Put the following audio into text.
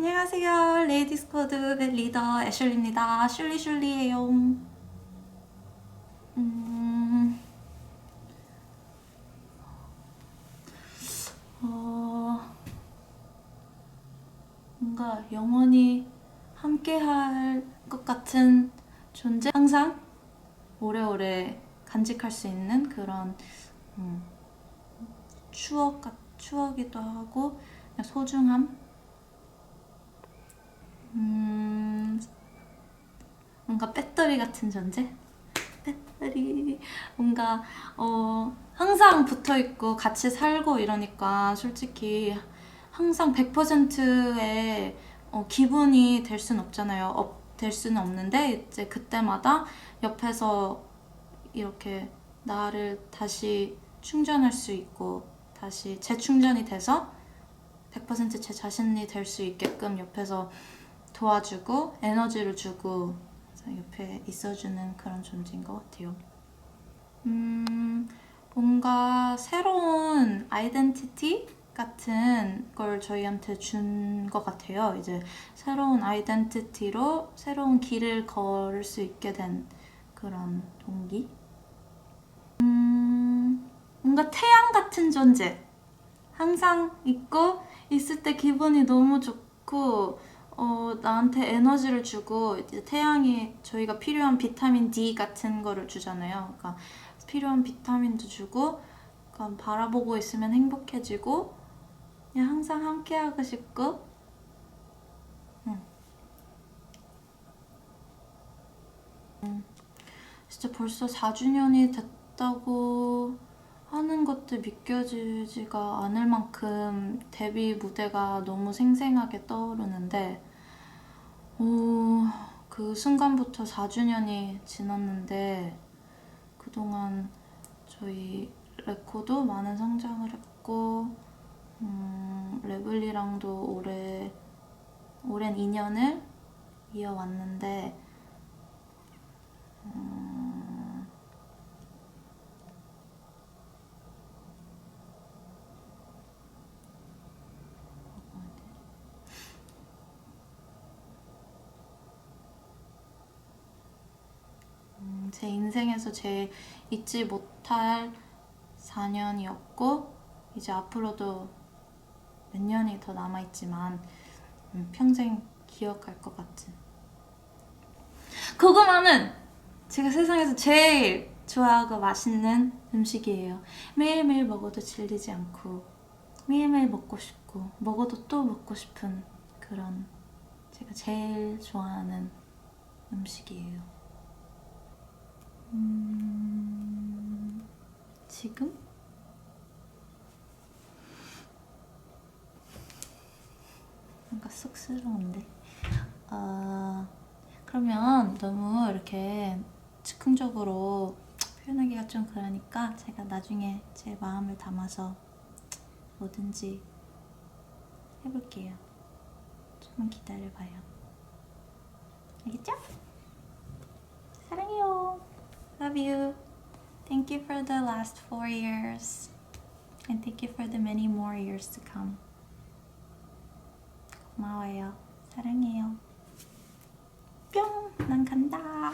안녕하세요. 레이디스 코드 리더 애슐리입니다. 슐리 슐리예요. 음, 어, 뭔가 영원히 함께할 것 같은 존재? 항상 오래오래 간직할 수 있는 그런 음, 추억, 같- 추억이기도 하고 소중함? 음, 뭔가 배터리 같은 존재? 배터리 뭔가 어 항상 붙어 있고 같이 살고 이러니까 솔직히 항상 100%의 어, 기분이 될 수는 없잖아요. 업, 될 수는 없는데 이제 그때마다 옆에서 이렇게 나를 다시 충전할 수 있고 다시 재충전이 돼서 100%제 자신이 될 수 있게끔 옆에서 도와주고 에너지를 주고 옆에 있어주는 그런 존재인 것 같아요. 음, 뭔가 새로운 아이덴티티 같은 걸 저희한테 준 것 같아요. 이제 새로운 아이덴티티로 새로운 길을 걸을 수 있게 된 그런 동기. 음, 뭔가 태양 같은 존재. 항상 있고 있을 때 기분이 너무 좋고 어, 나한테 에너지를 주고 이제 태양이 저희가 필요한 비타민 D 같은 거를 주잖아요. 그러니까 필요한 비타민도 주고 그러니까 바라보고 있으면 행복해지고 그냥 항상 함께 하고 싶고 응. 음, 진짜 벌써 4주년이 됐다고 하는 것도 믿겨지지가 않을 만큼 데뷔 무대가 너무 생생하게 떠오르는데 오, 그 순간부터 4주년이 지났는데 그동안 저희 레코도 많은 성장을 했고 음, 레블리랑도 오래 오랜 인연을 이어왔는데 제 인생에서 제일 잊지 못할 4년이었고 이제 앞으로도 몇 년이 더 남아있지만 음, 평생 기억할 것 같은. 고구마는 제가 세상에서 제일 좋아하고 맛있는 음식이에요. 매일매일 먹어도 질리지 않고 매일매일 먹고 싶고 먹어도 또 먹고 싶은 그런 제가 제일 좋아하는 음식이에요 음, 지금? 뭔가 쑥스러운데. 어, 그러면 너무 이렇게 즉흥적으로 표현하기가 좀 그러니까 제가 나중에 제 마음을 담아서 뭐든지 해볼게요. 조금만 기다려봐요. 알겠죠? 사랑해요. Love you. Thank you for the last four years. And thank you for the many more years to come. 고마워요. 사랑해요. 뿅! 난 간다.